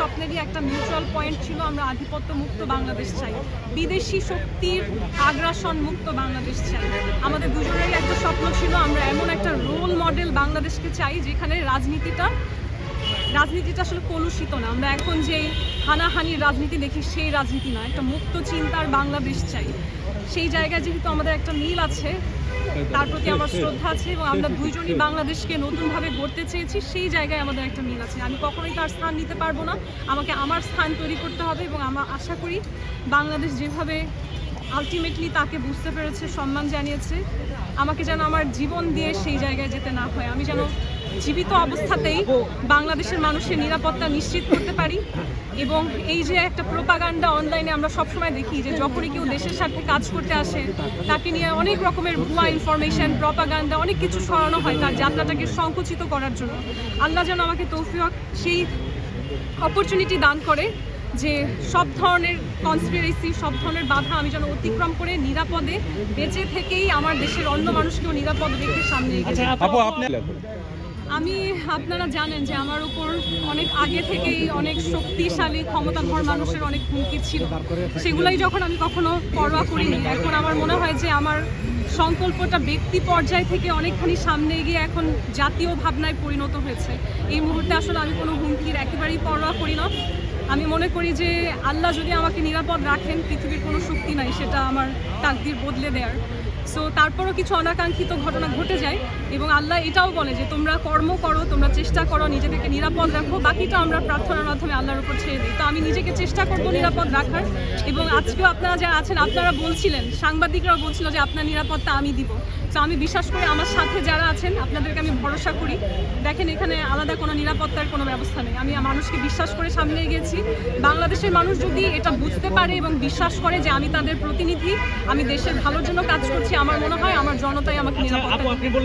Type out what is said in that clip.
স্বপ্নেরই একটা mutual point ছিল, আমরা আধিপত্য মুক্ত বাংলাদেশ চাই। বিদেশি শক্তির আগ্রাসন মুক্ত বাংলাদেশ চাই। আমাদের দুজনেরই একটা স্বপ্ন ছিল, আমরা এমন একটা রোল মডেল বাংলাদেশকে চাই, যেখানে রাজনীতিটা রাজনীতিটা আসলে কলুষিত না। আমরা এখন যে হানাহানির রাজনীতি দেখি, সেই রাজনীতি না, একটা মুক্ত চিন্তার বাংলাদেশ চাই। সেই জায়গায় যেহেতু আমাদের একটা মিল আছে তার প্রতি আমার শ্রদ্ধা আছে এবং আমরা দুইজনই বাংলাদেশকে নতুনভাবে গড়তে চেয়েছি, সেই জায়গায় আমাদের একটা মিল আছে। আমি কখনোই তার স্থান নিতে পারব না। আমাকে আমার স্থান তৈরি করতে হবে এবং আমরা আশা করি বাংলাদেশ যেভাবে আলটিমেটলি তাকে বুঝতে পেরেছে, সম্মান জানিয়েছে, আমাকে যেন আমার জীবন দিয়ে সেই জায়গায় যেতে না হয়। আমি যেন জীবিত অবস্থাতেই বাংলাদেশের মানুষের নিরাপত্তা নিশ্চিত করতে পারি। এবং এই যে একটা প্রোপাগান্ডা অনলাইনে আমরা সবসময় দেখি যে যখনই কেউ দেশের সাথে কাজ করতে আসে, তাকে নিয়ে অনেক রকমের ভুয়া ইনফরমেশন প্রপাগান্ডা অনেক কিছু সরানো হয় তার যাত্রাটাকে সংকুচিত করার জন্য। আল্লাহ যেন আমাকে তৌফিক, সেই অপরচুনিটি দান করে যে সব ধরনের কনস্পিরেসি সব ধরনের বাধা আমি যেন অতিক্রম করে নিরাপদে বেঁচে থেকেই আমার দেশের অন্য মানুষকেও নিরাপদ রেখে সামনে এগিয়ে আপু, আপনি আমি, আপনারা জানেন যে আমার উপর অনেক আগে থেকেই অনেক শক্তিশালী, ক্ষমতাধর মানুষের অনেক হুমকি ছিল। সেগুলাই যখন আমি কখনো পরোয়া করিনি, এখন আমার মনে হয় যে আমার সংকল্পটা ব্যক্তি পর্যায় থেকে অনেকখানি সামনে এগিয়ে এখন জাতীয় ভাবনায় পরিণত হয়েছে। এই মুহূর্তে আসলে আমি কোনো হুমকির একেবারেই পরোয়া করি না। আমি মনে করি যে আল্লাহ যদি আমাকে নিরাপদ রাখেন, পৃথিবীর কোনো শক্তি নাই, সেটা আমার তাকদির বদলে দেওয়ার সো তারপরও কিছু অনাকাঙ্ক্ষিত ঘটনা ঘটে যায় এবং আল্লাহ এটাও বলে যে তোমরা কর্ম করো, তোমরা চেষ্টা করো, নিজেদেরকে নিরাপদ রাখো। বাকিটা আমরা প্রার্থনার মাধ্যমে আল্লাহর উপর ছেড়ে দিই তো আমি নিজেকে চেষ্টা করব নিরাপদ রাখার। এবং আজকেও আপনারা যারা আছেন আপনারা বলছিলেন সাংবাদিকরাও বলছিল যে আপনার নিরাপত্তা আমি দিব। তো আমি বিশ্বাস করি আমার সাথে যারা আছেন আপনাদেরকে আমি ভরসা করি। দেখেন এখানে আলাদা কোনো নিরাপত্তার কোনো ব্যবস্থা নেই। আমি মানুষকে বিশ্বাস করে সামনে গেছি বাংলাদেশের মানুষ যদি এটা বুঝতে পারে এবং বিশ্বাস করে যে আমি তাদের প্রতিনিধি আমি দেশের ভালোর জন্য কাজ করছি আমার মনে হয় আমার জনতাই আমাকে নিরাপত্তা দিবে।